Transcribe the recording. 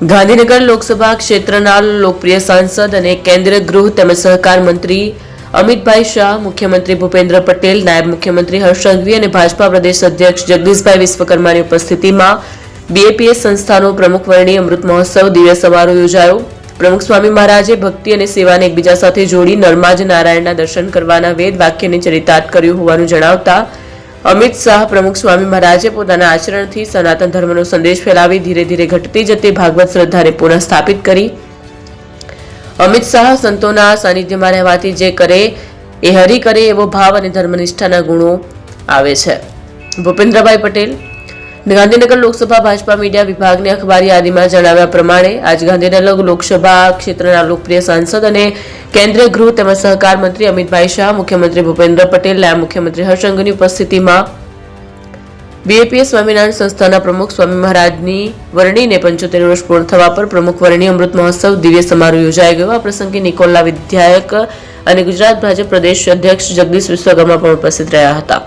ગાંધીનગર લોકસભા ક્ષેત્રના લોકપ્રિય સાંસદ અને કેન્દ્રીય ગૃહ તેમજ સહકાર મંત્રી અમિતભાઈ શાહ, મુખ્યમંત્રી ભૂપેન્દ્ર પટેલ, નાયબ મુખ્યમંત્રી હર્ષ સંઘવી અને ભાજપા પ્રદેશ અધ્યક્ષ જગદીશભાઈ વિશ્વકર્માની ઉપસ્થિતિમાં બીએપીએસ સંસ્થાનો પ્રમુખ વર્ણી અમૃત મહોત્સવ દિવ્ય સમારોહ યોજાયો. પ્રમુખ સ્વામી મહારાજે ભક્તિ અને સેવાને એકબીજા સાથે જોડી નર્માજ નારાયણના દર્શન કરવાના વેદ વાક્યને ચરિતાર્થ કર્યું હોવાનું જણાવતા અમિત શાહ પ્રમુખ સ્વામી મહારાજે પોતાના આચરણથી સનાતન ધર્મનો સંદેશ ફેલાવી ધીરે ધીરે ઘટતી જતી ભાગવત શ્રદ્ધાને પુનઃ સ્થાપિત કરી. અમિત શાહ સંતોના સાનિધ્યમાં રહેવાથી જે કરે એ હરી કરે એવો ભાવ અને ધર્મનિષ્ઠાના ગુણો આવે છે. ભૂપેન્દ્રભાઈ પટેલ ગાંધીનગર લોકસભા ભાજપા મીડિયા વિભાગની અખબારી યાદીમાં જણાવ્યા પ્રમાણે આજ ગાંધીનગર લોકસભા ક્ષેત્રના લોકપ્રિય સાંસદ અને કેન્દ્રીય ગૃહ તેમજ સહકાર મંત્રી અમિતભાઈ શાહ, મુખ્યમંત્રી ભૂપેન્દ્ર પટેલ નાયબ મુખ્યમંત્રી હર્ષંઘની ઉપસ્થિતિમાં બીએપીએ સ્વામિનારાયણ સંસ્થાના પ્રમુખ સ્વામી મહારાજની વરણીને પંચોતેર વર્ષ પૂર્ણ થવા પર પ્રમુખ વરણી અમૃત મહોત્સવ દિવ્ય સમારોહ યોજાઈ ગયો. આ પ્રસંગે નિકોલના વિધાયક અને ગુજરાત ભાજપ પ્રદેશ અધ્યક્ષ જગદીશ વિશ્વકર્મા પણ ઉપસ્થિત રહ્યા હતા.